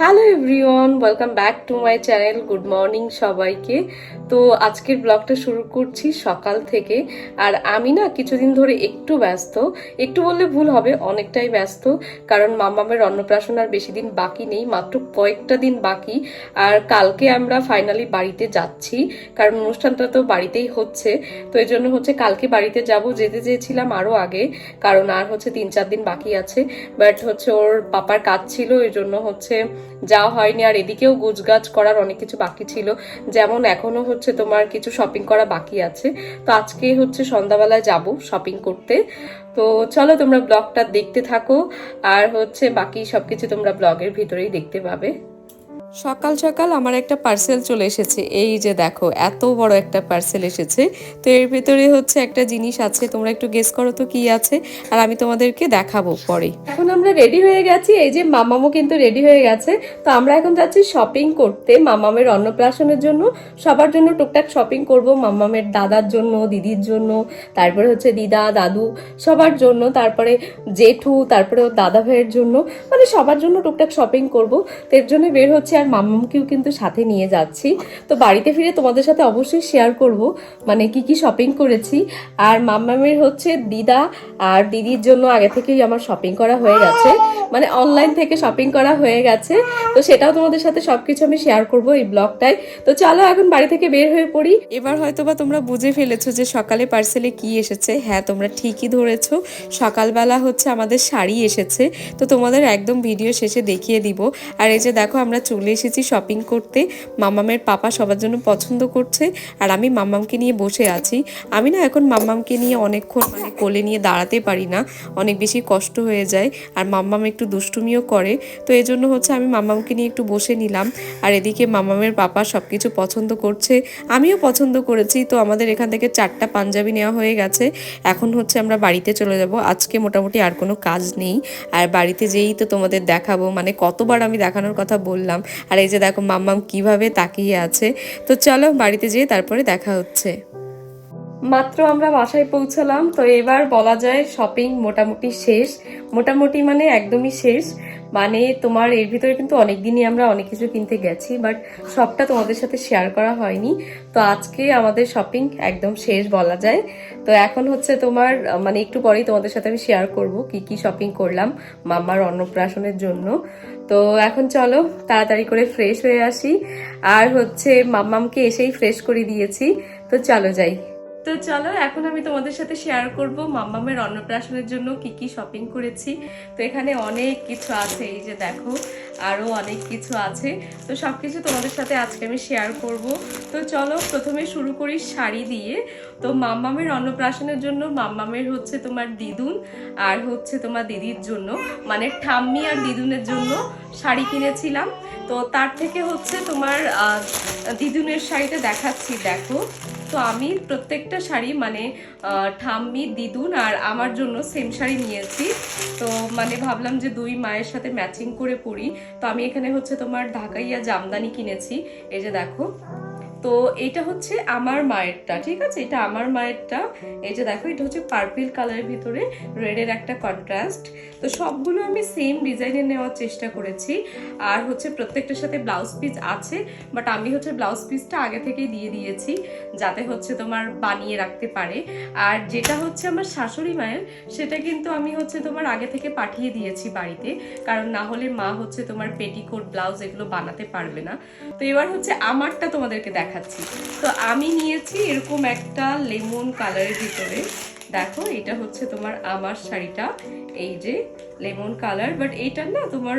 Hello everyone welcome back to my channel good morning সবাইকে। তো আজকের ব্লগটা শুরু করছি সকাল থেকে। আর আমি না কিছুদিন ধরে একটু ব্যস্ত। একটু বললে ভুল হবে, অনেকটাই ব্যস্ত। কারণ মামামের অন্নপ্রাশন আর বেশি দিন বাকি নেই, মাত্র কয়েকটা দিন বাকি। আর কালকে আমরা ফাইনালি বাড়িতে যাচ্ছি। কারণ অনুষ্ঠানটা তো বাড়িতেই হচ্ছে। তো এই জন্য হচ্ছে কালকে বাড়িতে যাব, যেতে চেয়েছিলাম আরও আগে। কারণ আর হচ্ছে তিন চার দিন বাকি আছে। বাট হচ্ছে ওর পাপার কাজ ছিল, এই জন্য হচ্ছে যাওয়া হয়নি আর এদিকেও গুজগাছ করার অনেক কিছু বাকি ছিল। যেমন এখনও হচ্ছে তোমার কিছু শপিং করা বাকি আছে। তো আজকে হচ্ছে সন্ধ্যাবেলায় যাব শপিং করতে। তো চলো তোমরা ব্লগটা দেখতে থাকো। আর হচ্ছে বাকি সবকিছু তোমরা ব্লগের ভিতরেই দেখতে পাবে। সকাল সকাল আমার একটা পার্সেল চলে এসেছে। এই যে দেখো, এত বড় একটা পার্সেল এসেছে। তো এর ভেতরে হচ্ছে একটা জিনিস আছে, তোমরা একটু গেস করো তো কি আছে, আর আমি তোমাদেরকে দেখাবো পরে। এখন আমরা রেডি হয়ে গেছি, এই যে মামামও কিন্তু রেডি হয়ে গেছে। তো আমরা এখন যাচ্ছি শপিং করতে মামামের অন্নপ্রাশনের জন্য। সবার জন্য টুকটাক শপিং করব, মামামের দাদার জন্য, দিদির জন্য, তারপরে হচ্ছে দিদা, দাদু, সবার জন্য, তারপরে জেঠু, তারপরে দাদা ভাইয়ের জন্য। মানে সবার জন্য টুকটাক শপিং করব। তো এর জন্য বের হচ্ছে আর মামামকেও কিন্তু সাথে নিয়ে যাচ্ছি। তো বাড়িতে ফিরে তোমাদের সাথে অবশ্যই শেয়ার করব মানে কি কি শপিং করেছি। আর মামামের হচ্ছে দিদা আর দিদির জন্য আগে থেকেই আমার শপিং করা হয়ে গেছে। মানে অনলাইন থেকে শপিং করা হয়ে গেছে। তো সেটাও তোমাদের সাথে সবকিছু আমি শেয়ার করব এই ব্লগটায় তো চলো এখন বাড়ি থেকে বের হয়ে পড়ি। এবার হয়তোবা তোমরা বুঝে ফেলেছো যে সকালে পার্সেলে কি এসেছে। হ্যাঁ তোমরা ঠিকই ধরেছো। সকালবেলা হচ্ছে আমাদের শাড়ি এসেছে। তো তোমাদের একদম ভিডিও শেষে দেখিয়ে দিব। আর এই যে দেখো আমরা চলে এসেছি শপিং করতে। মামামের পাপা সবার জন্য পছন্দ করছে আর আমি মামামকে নিয়ে বসে আছি। আমি না এখন মাম্মামকে নিয়ে অনেকক্ষণ মানে কোলে নিয়ে দাঁড়াতে পারি না, অনেক বেশি কষ্ট হয়ে যায় আর মাম্মাম একটু দুষ্টুমিও করে। তো এই জন্য হচ্ছে আমি মাম্মামকে নিয়ে একটু বসে নিলাম আর এদিকে মাম্মামের পাপা সব কিছু পছন্দ করছে। আমিও পছন্দ করেছি, তো আমাদের এখান থেকে চারটা পাঞ্জাবি নেওয়া হয়ে গেছে। এখন হচ্ছে আমরা বাড়িতে চলে যাব। আজকে মোটামুটি আর কোনো কাজ নেই। আর বাড়িতে যেই তো তোমাদের দেখাবো মানে কতবার আমি দেখানোর কথা বললাম আর এই যে দেখো মাম্মাম কীভাবে তাকিয়ে আছে। তো চলো বাড়িতে যেয়ে তারপরে দেখা হচ্ছে। মাত্র আমরা বাসায় পৌঁছালাম, তো এবার বলা যায় শপিং মোটামুটি শেষ। মোটামুটি মানে একদমই শেষ। মানে তোমার এর ভিতরে কিন্তু অনেক দিনই আমরা অনেক কিছু কিনতে গেছি বাট সবটা তোমাদের সাথে শেয়ার করা হয়নি। তো আজকে আমাদের শপিং একদম শেষ বলা যায়। তো এখন হচ্ছে তোমার মানে একটু পরেই তোমাদের সাথে আমি শেয়ার করব কি কি শপিং করলাম মামার অন্নপ্রাশনের জন্য। তো এখন চলো, তাড়াতাড়ি করে ফ্রেশ হয়ে আসি। আর হচ্ছে মাম্মামকে এসেই ফ্রেশ করে দিয়েছি। তো চলো যাই। তো চলো, এখন আমি তোমাদের সাথে শেয়ার করব মাম্মামের অন্নপ্রাশনের জন্য কি কি শপিং করেছি। তো এখানে অনেক কিছু আছে, এই যে দেখো আরও অনেক কিছু আছে। তো সব কিছু তোমাদের সাথে আজকে আমি শেয়ার করব। তো চলো, প্রথমে শুরু করি শাড়ি দিয়ে। তো মাম্মামের অন্নপ্রাশনের জন্য মাম্মামের হচ্ছে তোমার দিদুন আর হচ্ছে তোমার দিদির জন্য। মানে ঠাম্মি আর দিদুনের জন্য শাড়ি কিনেছিলাম। তো তার থেকে হচ্ছে তোমার দিদুনের শাড়িটা দেখাচ্ছি, দেখো। তো আমি প্রত্যেকটা শাড়ি মানে ঠাম্মি, দিদুন আর আমার জন্য সেম শাড়ি নিয়েছি। তো মানে ভাবলাম যে দুই মায়ের সাথে ম্যাচিং করে পরি। তো আমি এখানে হচ্ছে তোমার ঢাকাইয়া জামদানি কিনেছি। এই যে দেখো। তো এটা হচ্ছে আমার মায়েরটা, ঠিক আছে? এটা আমার মায়েরটা। এই যে দেখো, এটা হচ্ছে পার্পল কালারের ভিতরে রেডের একটা কন্ট্রাস্ট তো সবগুলো আমি সেম ডিজাইনের নেওয়ার চেষ্টা করেছি। আর হচ্ছে প্রত্যেকটার সাথে ব্লাউজ পিস আছে বাট আমি হচ্ছে ব্লাউজ পিসটা আগে থেকেই দিয়ে দিয়েছি, যাতে হচ্ছে তোমার বানিয়ে রাখতে পারে। আর যেটা হচ্ছে আমার শাশুড়ি মায়ের, সেটা কিন্তু আমি হচ্ছে তোমার আগে থেকে পাঠিয়ে দিয়েছি বাড়িতে, কারণ না হলে মা হচ্ছে তোমার পেটিকোট ব্লাউজ এগুলো বানাতে পারবে না। তো এবার হচ্ছে আমারটা তোমাদেরকে দেখাচ্ছি। তো আমি নিয়েছি এরকম একটা লেমন কালারের ভিতরে। দেখো, এটা হচ্ছে তোমার আমার শাড়িটা। এই যে লেমন কালার বাট এটা না তোমার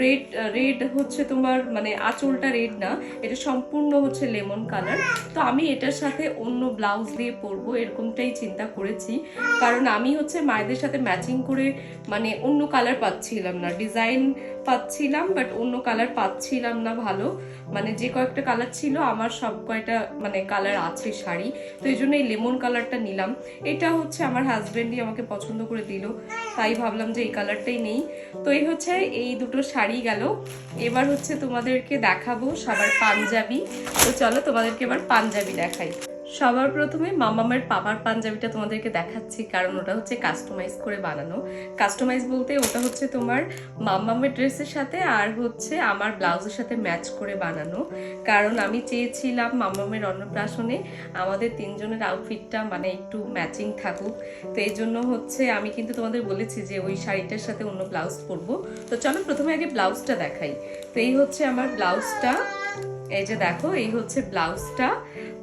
রেড রেড হচ্ছে তোমার মানে আঁচলটা রেড না, এটা সম্পূর্ণ হচ্ছে লেমন কালার। তো আমি এটার সাথে অন্য ব্লাউজ দিয়ে পরবো, এরকমটাই চিন্তা করেছি। কারণ আমি হচ্ছে মায়েদের সাথে ম্যাচিং করে মানে অন্য কালার পাচ্ছিলাম না। ডিজাইন পাচ্ছিলাম বাট অন্য কালার পাচ্ছিলাম না ভালো। মানে যে কয়েকটা কালার ছিল, আমার সব কয়টা মানে কালার আছে শাড়ি। তো এই জন্য এই লেমন কালারটা নিলাম। এটা হচ্ছে আমার হাজবেন্ডই আমাকে পছন্দ করে দিল। তাই ভাবলাম যে এই কালারটাই নেই। তো এই হচ্ছে এই দুটো শাড়ি গেল। এবার হচ্ছে তোমাদেরকে দেখাবো সবার পাঞ্জাবি। তো চলো তোমাদেরকে এবার পাঞ্জাবি দেখাই। সবার প্রথমে মামামের পাপার পাঞ্জাবিটা তোমাদেরকে দেখাচ্ছি, কারণ ওটা হচ্ছে কাস্টমাইজ করে বানানো। কাস্টমাইজ বলতে ওটা হচ্ছে তোমার মামামের ড্রেসের সাথে আর হচ্ছে আমার ব্লাউজের সাথে ম্যাচ করে বানানো। কারণ আমি চেয়েছিলাম মামামের অন্নপ্রাশনে আমাদের তিনজনের আউটফিটটা মানে একটু ম্যাচিং থাকুক। তো এই জন্য হচ্ছে আমি কিন্তু তোমাদের বলেছি যে ওই শাড়িটার সাথে অন্য ব্লাউজ পরবো। তো চলো প্রথমে আগে ব্লাউজটা দেখাই। তো এই হচ্ছে আমার ব্লাউজটা, এই যে দেখো, এই হচ্ছে ব্লাউজটা।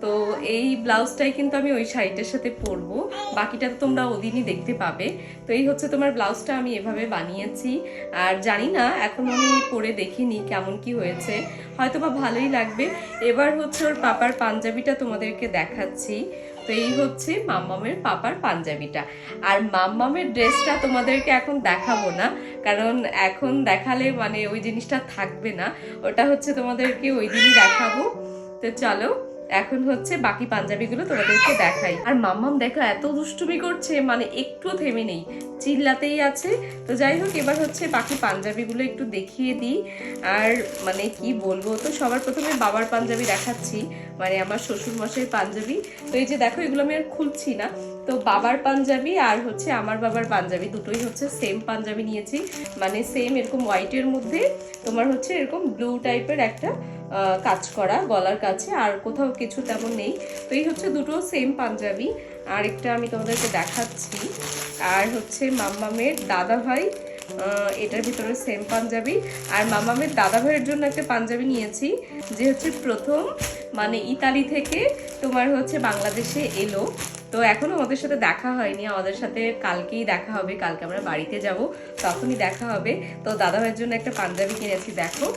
তো এই ব্লাউজটাই কিন্তু আমি ওই শাড়িটার সাথে পরবো। বাকিটা তো তোমরা ওদিনই দেখতে পাবে। তো এই হচ্ছে তোমার ব্লাউজটা আমি এভাবে বানিয়েছি। আর জানি না, এখন আমি পরে দেখিনি কেমন কি হয়েছে। হয়তো বা ভালোই লাগবে। এবার হচ্ছে ওর পাপার পাঞ্জাবিটা তোমাদেরকে দেখাচ্ছি। তো এই হচ্ছে মাম্মামের পাপার পাঞ্জাবিটা। আর মাম্মামের ড্রেসটা তোমাদেরকে এখন দেখাবো না। কারণ এখন দেখালে মানে ওই জিনিসটা থাকবে না। ওটা হচ্ছে তোমাদেরকে ওই দিনই দেখাবো। তো চলো এখন হচ্ছে বাকি পাঞ্জাবিগুলো তোমাদেরকে দেখাই। আর মাম্মাম দেখো, এত দুষ্টুমি করছে মানে একটু থেমে নেই। চিল্লাতেই আছে। তো যাই হোক, এবার হচ্ছে বাকি পাঞ্জাবিগুলো একটু দেখিয়ে দিই। আর মানে কি বলব, তো সবার প্রথমে বাবার পাঞ্জাবি দেখাচ্ছি। মানে আমার শ্বশুর মশাই পাঞ্জাবি। তো এই যে দেখো, এগুলো আমি আর খুলছি না। তো বাবার পাঞ্জাবি আর হচ্ছে আমার বাবার পাঞ্জাবি দুটোই হচ্ছে সেম পাঞ্জাবি নিয়েছি। মানে সেম এরকম হোয়াইটের মধ্যে। তোমার হচ্ছে এরকম ব্লু টাইপের একটা কাজ করা গলার কাছে, আর কোথাও কিছু তেমন নেই। তো এই হচ্ছে দুটো সেম পাঞ্জাবি আর একটা আমি তোমাদেরকে দেখাচ্ছি। আর হচ্ছে মাম্মামের দাদা ভাই এটার ভিতরে সেম পাঞ্জাবি। আর মামামের দাদা ভাইয়ের জন্য একটা পাঞ্জাবি নিয়েছি, যে হচ্ছে প্রথম মানে ইতালি থেকে তোমার হচ্ছে বাংলাদেশে এলো। তো এখনও আমাদের সাথে দেখা হয়নি, আমাদের সাথে কালকেই দেখা হবে, কালকে আমরা বাড়িতে যাব, তখনই দেখা হবে। তো দাদা ভাইয়ের জন্য একটা পাঞ্জাবি কিনেছি, দেখো।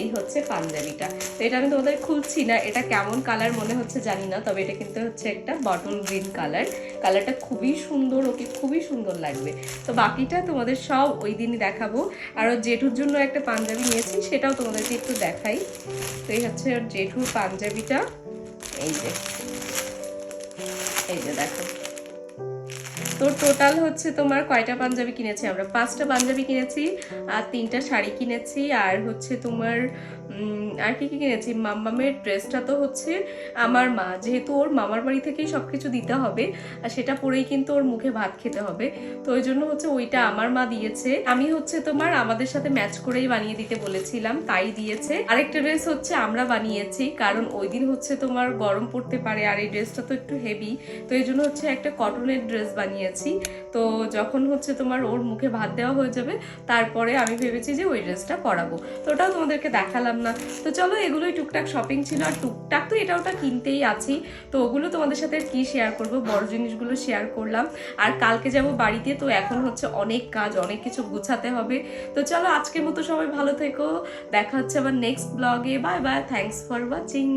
এই হচ্ছে পাঞ্জাবিটা। তো এটা আমি তোমাদের খুলছি না, এটা কেমন কালার মনে হচ্ছে জানি না, তবে এটা কিন্তু হচ্ছে একটা বটল গ্রিন কালার কালারটা খুবই সুন্দর, ওকে খুবই সুন্দর লাগবে। তো বাকিটা তোমাদের সব ওই দিনই দেখাবো। আর জেঠুর জন্য একটা পাঞ্জাবি নিয়েছি, সেটাও তোমাদেরকে একটু দেখাই। তো এই হচ্ছে জেঠুর পাঞ্জাবিটা। এই যে এই যে দেখো। তো টোটাল হচ্ছে তোমার কয়টা পাঞ্জাবি কিনেছি আমরা? পাঁচটা পাঞ্জাবি কিনেছি, আর তিনটা শাড়ি কিনেছি, আর হচ্ছে তোমার আর কি কি কিনেছি? মাম্মামের ড্রেসটা তো হচ্ছে আমার মা। যেহেতু ওর মামার বাড়ি থেকেই সব কিছু দিতে হবে, আর সেটা পরেই কিন্তু ওর মুখে ভাত খেতে হবে। তো ওই জন্য হচ্ছে ওইটা আমার মা দিয়েছে। আমি হচ্ছে তোমার আমাদের সাথে ম্যাচ করেই বানিয়ে দিতে বলেছিলাম, তাই দিয়েছে। আরেকটা ড্রেস হচ্ছে আমরা বানিয়েছি, কারণ ওই দিন হচ্ছে তোমার গরম পড়তে পারে, আর এই ড্রেসটা তো একটু হেভি তো এই জন্য হচ্ছে একটা কটনের ড্রেস বানিয়েছি তো যখন হচ্ছে তোমার ওর মুখে ভাত দেওয়া হয়ে যাবে, তারপরে আমি ভেবেছি যে ওই ড্রেসটা পরাবো। তো ওটাও তোমাদেরকে দেখালাম না। তো চলো, এগুলোই টুকটাক শপিং ছিল। আর টুকটাক তো এটা ওটা কিনতেই আছি। তো ওগুলো তোমাদের সাথে কি শেয়ার করব? বড় জিনিসগুলো শেয়ার করলাম। আর কালকে যাব বাড়িতে, তো এখন হচ্ছে অনেক কাজ, অনেক কিছু গুছাতে হবে। তো চলো, আজকের মতো সবাই ভালো থেকো। দেখা হচ্ছে আবার নেক্সট ব্লগে bye bye thanks for watching